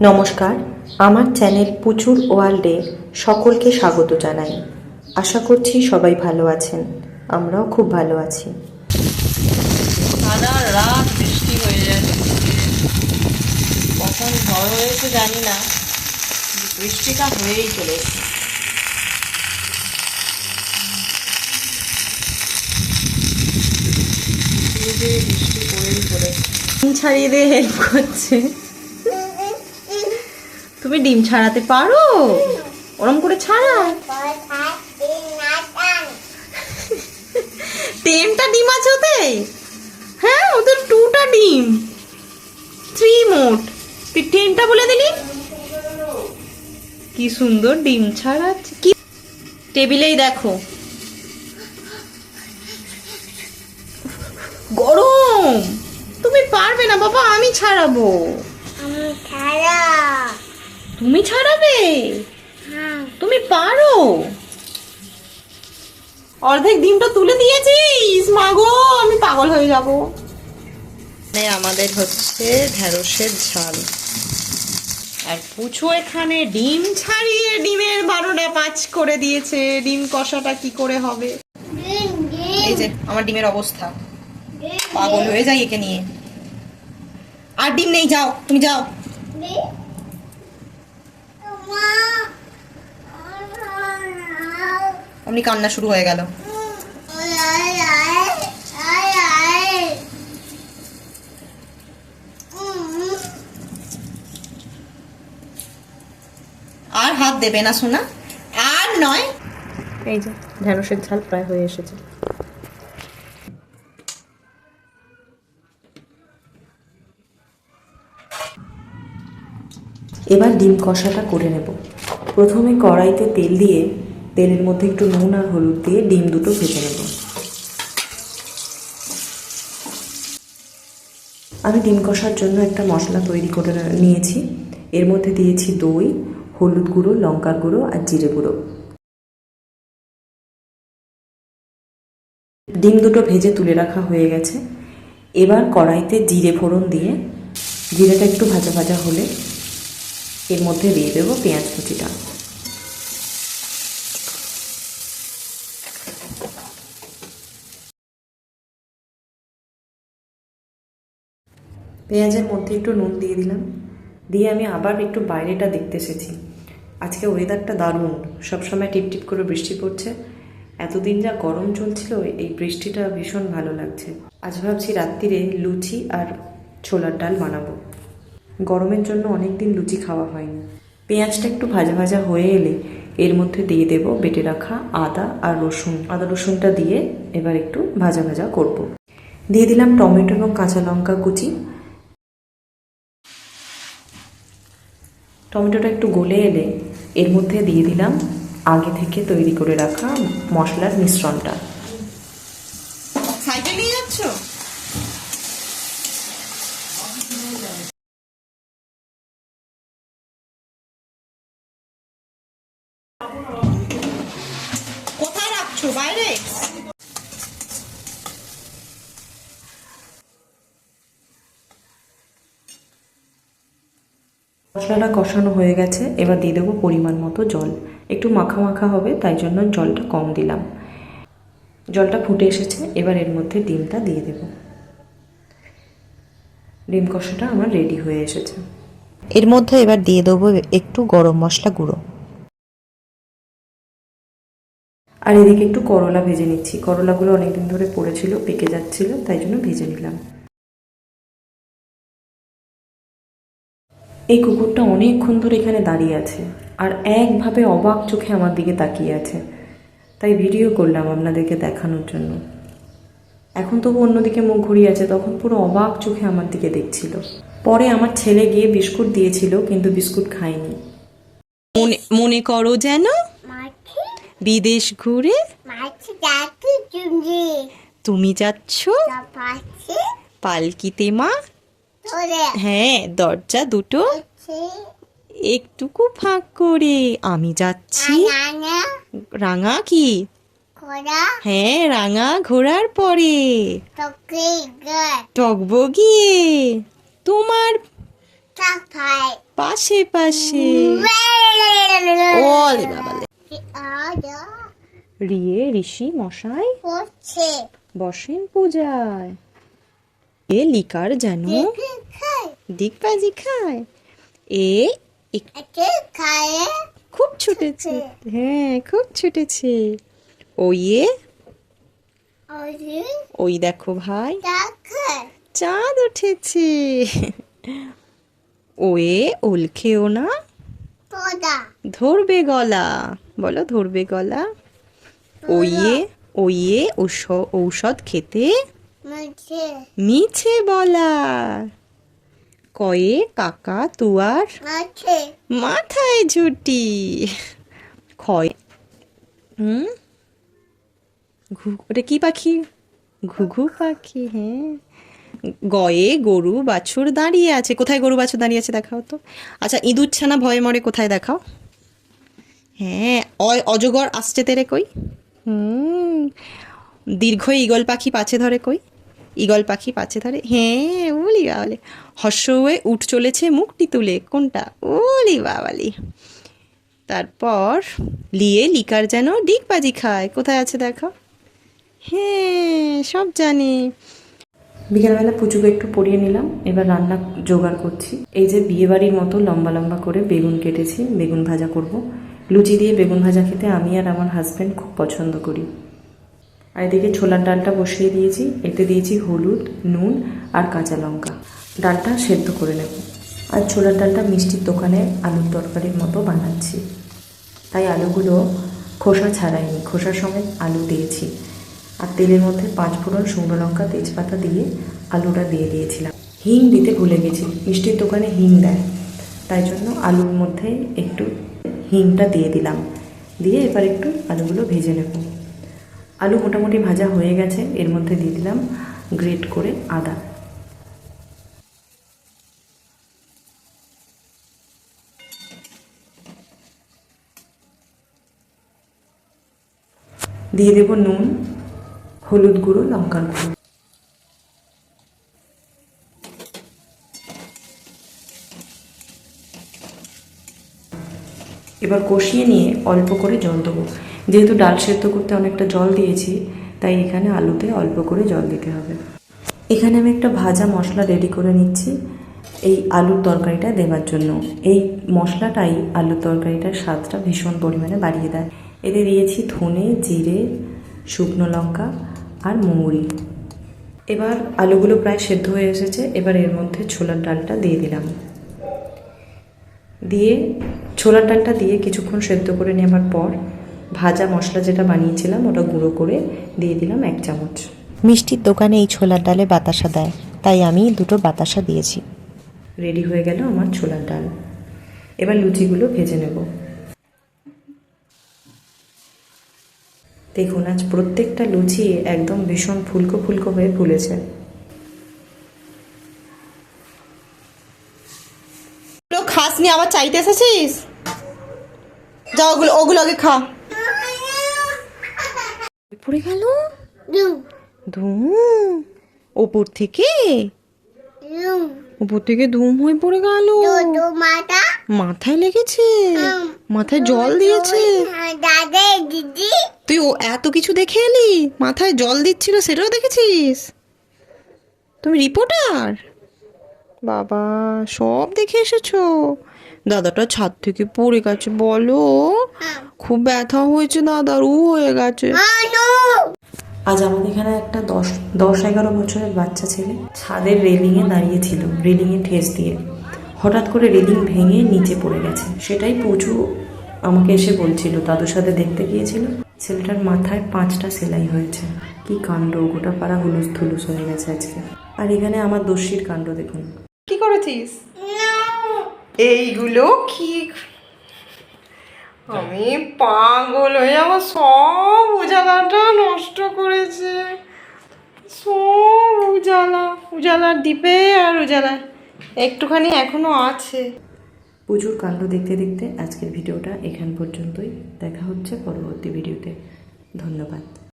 নমস্কার, আমার চ্যানেল প্রচুর ওয়ার্ল্ডে সকলকে স্বাগত জানাই। আশা করছি সবাই ভালো আছেন। আমরাও খুব ভালো আছি। সারা রাত বৃষ্টি হয়ে যাচ্ছে। কখন ঝড় হয়েছে জানি না। বৃষ্টিটা হয়েই চলেছে। বৃষ্টি পড়েই চলেছে। ছাড়িয়ে দিয়ে হেল্প করছে। তুমি ডিম ছাড়াতে পারো? ওরম করে ছাড়া টেনটা ডিম আছে ওতে হ্যাঁ ওদের টুটা ডিম। থ্রি মোট। তুই টেনটা বলে দিলি? কি সুন্দর ডিম ছাড়াচ্ছে। কি? টেবিলেই দেখো। গরম পারবে না বাবা আমি ছাড়াবো। তুমি ছাড়াবে? তুমি পারো। অর্ধেক ডিমটা তুলে দিয়েছিস মাগো আমি পাগল হয়ে যাব। আমাদের হচ্ছে ঢেঁড়সের ঝাল। আর পুচু এখানে ডিম ছাড়িয়ে ডিমের বারোটা পাঁচ করে দিয়েছে। ডিম কষাটা কি করে হবে? এই যে আমার ডিমের অবস্থা। পাগল হয়ে যাই একে নিয়ে। আর ডিম নেই, যাও, তুমি যাও। অমনি কান্না শুরু হয়ে গেল। আর হাত দেবে না শোনা আর নয়। এই যে, ঢেঁড়সের ঝাল প্রায় হয়ে এসেছে। এবার ডিম কষাটা করে নেব। প্রথমে কড়াইতে তেল দিয়ে তেলের মধ্যে একটু নুন আর হলুদ দিয়ে ডিম দুটো ভেজে নেব। আমি ডিম কষার জন্য একটা মশলা তৈরি করে নিয়েছি। এর মধ্যে দিয়েছি দই, হলুদ গুঁড়ো, লঙ্কার গুঁড়ো আর জিরে গুঁড়ো। ডিম দুটো ভেজে তুলে রাখা হয়ে গেছে। এবার কড়াইতে জিরে ফোড়ন দিয়ে, জিরেটা একটু ভাজা ভাজা হলে এর মধ্যে দিয়ে দেবো পেঁয়াজ কুচিটা। পেঁয়াজের মধ্যে একটু নুন দিয়ে দিলাম। দিয়ে আমি আবার একটু বাইরেটা দেখতে এসেছি। আজকে ওয়েদারটা দারুণ। সবসময় টিপ টিপ করে বৃষ্টি পড়ছে। এতদিন যা গরম চলছিল, এই বৃষ্টিটা ভীষণ ভালো লাগছে। আজ ভাবছি রাত্রিরে লুচি আর ছোলার ডাল বানাবো। গরমের জন্য অনেক দিন লুচি খাওয়া হয়নি। পেঁয়াজটা একটু ভাজা ভাজা হয়ে এলে এর মধ্যে দিয়ে দেব বেটে রাখা আদা আর রসুন। আদা রসুনটা দিয়ে এবার একটু ভাজা ভাজা করব। দিয়ে দিলাম টমেটো এবং কাঁচা লঙ্কা কুচি। টমেটোটা একটু গলে এলে এর মধ্যে দিয়ে দিলাম আগে থেকে তৈরি করে রাখা মশলার মিশ্রণটা। সাইকেল নিয়ে যাচ্ছ? মশলাটা কষানো হয়ে গেছে এবার দিয়ে দেবো পরিমাণ মতো জল। একটু মাখা মাখা হবে তাই জন্য জলটা কম দিলাম। জলটা ফুটে এসেছে এবার এর মধ্যে ডিমটা দিয়ে দেব। ডিম কষাটা আমার রেডি হয়ে এসেছে। এর মধ্যে এবার দিয়ে দেবো একটু গরম মশলা গুঁড়ো। আর এদিকে একটু করলা ভেজে নিচ্ছি। করলাগুলো অনেকদিন ধরে পড়েছিল পেকে যাচ্ছিল তাই জন্য ভেজে নিলাম। এই কুকুরটা অনেকক্ষণ ধরে এখানে দাঁড়িয়ে আছে আর একভাবে অবাক চোখে আমার দিকে তাকিয়ে আছে। তাই ভিডিও করলাম আপনাদেরকে দেখানোর জন্য। এখন তবু অন্যদিকে মুখ ঘুরিয়ে আছে তখন পুরো অবাক চোখে আমার দিকে দেখছিল। পরে আমার ছেলে গিয়ে বিস্কুট দিয়েছিল কিন্তু বিস্কুট খায়নি। মনে মনে করো যেন বিদেশ ঘুরে তুমি যাচ্ছ। পালকিতে মা? হ্যাঁ দরজা দুটো একটুকু ফাঁক করে। আমি যাচ্ছি। রাঙা কি? হ্যাঁ রাঙা ঘোরার পরে। টকবগিয়ে তোমার পাশে পাশে। ওলে বাবালে রিয়ে ঋষি মশাই। বসেন পূজায়। এ লিকার যেন দিকবাজি খায় এ খুব ছুটেছে। হ্যাঁ খুব ছুটেছে। ওই এ ওই দেখো ভাই। চাঁদ উঠেছে। ওয়ে ওল খেও না। ধরবে গলা। বলো ধরবে গলা। ওইয়ে ওইয়ে ঔষ- ঔষধ খেতে মুছে। বলা কয়ে কাকা তুয়ার মাথায় ঝুটি। ক্ষয় হুম? ওটা কি পাখি? ঘুঘু পাখি হ্যাঁ। গয়ে গরু বাছুর দাঁড়িয়ে আছে। কোথায় গরু বাছুর দাঁড়িয়ে আছে দেখাও তো। আচ্ছা ইঁদুর ছানা ভয়ে মরে কোথায় দেখাও? হ্যাঁ অ- অজগর আসছে তেরে কই? হুম। দীর্ঘ ইগল পাখি পাছে ধরে কই? ইগল পাখি পাছে ধরে হ্যাঁ ওলি বাবালি হর্ষ হয়ে উঠ চলেছে মুখটি তুলে কোনটা? ওলি বাবালি। তারপর লিয়ে লিকার যেন ডিগবাজি খায়, কোথায় আছে দেখো? হ্যাঁ সব জানি। বিকেলবেলা পুচুকে একটু পরিয়ে নিলাম, এবার রান্না জোগাড় করছি। এই যে বিয়েবাড়ির মতো লম্বা লম্বা করে বেগুন কেটেছি, বেগুন ভাজা করব। লুচি দিয়ে বেগুন ভাজা খেতে আমি আর আমার হাজব্যান্ড খুব পছন্দ করি। আর এদিকে ছোলার ডালটা বসিয়ে দিয়েছি। এতে দিয়েছি হলুদ, নুন আর কাঁচা লঙ্কা। ডালটা সেদ্ধ করে নেব। আর ছোলার ডালটা মিষ্টির দোকানে আলুর তরকারির মতো বানাচ্ছি। তাই আলুগুলো খোসা ছাড়াইনি। খোসার সমেত আলু দিয়েছি। আর তেলের মধ্যে পাঁচ ফোড়ন শুকনো লঙ্কা, তেজপাতা দিয়ে আলুটা দিয়ে দিয়েছিলাম। হিং দিতে ভুলে গেছি। মিষ্টির দোকানে হিং দেয়। তাই জন্য আলুর মধ্যে একটু হিংটা দিয়ে দিলাম। দিয়ে এবার একটু আলুগুলো ভেজে নেব। আলু মোটামুটি ভাজা হয়ে গেছে, এর মধ্যে দিয়ে দিলাম গ্রেট করে আদা। দিয়ে দেব নুন, হলুদ গুঁড়ো, লঙ্কার গুঁড়ো। এবার কষিয়ে নিয়ে অল্প করে জল দেবো। যেহেতু ডাল সেদ্ধ করতে অনেকটা জল দিয়েছি, তাই এখানে আলুতে অল্প করে জল দিতে হবে। এখানে আমি একটা ভাজা মশলা রেডি করে নিচ্ছি এই আলুর তরকারিটা দেওয়ার জন্য। এই মশলাটাই আলুর তরকারিটার স্বাদটা ভীষণ পরিমাণে বাড়িয়ে দেয়। এতে দিয়েছি ধনে, জিরে, শুকনো লঙ্কা আর মৌরি এবার আলুগুলো প্রায় সেদ্ধ হয়ে এসেছে, এবার এর মধ্যে ছোলার ডালটা দিয়ে দিলাম। দিয়ে ছোলার ডালটা দিয়ে কিছুক্ষণ সেদ্ধ করে নেবার পর ভাজা মশলা যেটা বানিয়েছিলাম ওটা গুঁড়ো করে দিয়ে দিলাম এক চামচ। মিষ্টির দোকানে এই ছোলার ডালে বাতাসা দেয় তাই আমি দুটো বাতাসা দিয়েছি। রেডি হয়ে গেল আমার ছোলার ডাল। এবার লুচিগুলো ভেজে নেব। দেখুন আজ প্রত্যেকটা লুচি একদম ভীষণ ফুলকো ফুলকো হয়ে ফুলেছে। খাসনি আবার চাইতে এসেছিস? যা ওগুলো ওগুলো আগে খা। পড়ে গেল? ধুম ওপর থেকে? ওপর থেকে ধুম হয়ে পড়ে গেল। মাথায় লেগেছে? মাথায় জল দিয়েছে? তুই ও এত কিছু দেখে এলি? মাথায় জল দিচ্ছিল সেটাও দেখেছিস? তুমি রিপোর্টার? বাবা সব দেখে এসেছ। দাদাটা ছাদ থেকে পড়ে গেছে বলো। খুব ব্যথা হয়েছে দাদার উ হয়ে গেছে। আনো আজ আমাদের এখানে একটা দশ দশ এগারো বছরের বাচ্চা ছেলে ছাদের রেলিংয়ে দাঁড়িয়েছিল রেলিংয়ে ঠেস দিয়ে। হঠাৎ করে রেলিং ভেঙে নিচে পড়ে গেছে। সেটাই পুজো আমাকে এসে বলছিল দাদুর সাথে দেখতে গিয়েছিল? ছেলেটার মাথায় পাঁচটা সেলাই হয়েছে। কি কাণ্ড গোটা পাড়া হুলুস থুলুস হয়ে গেছে আজকে। আর এখানে আমার দস্যির কাণ্ড দেখুন। কি করেছিস? এইগুলো কি আমি পাগল হয়ে আমার সব উজালাটা নষ্ট করেছে। সব উজালা উজালার দ্বীপে আর উজালা একটুখানি এখনও আছে। প্রচুর কাণ্ড দেখতে দেখতে আজকের ভিডিওটা এখান পর্যন্তই। দেখা হচ্ছে পরবর্তী ভিডিওতে। ধন্যবাদ।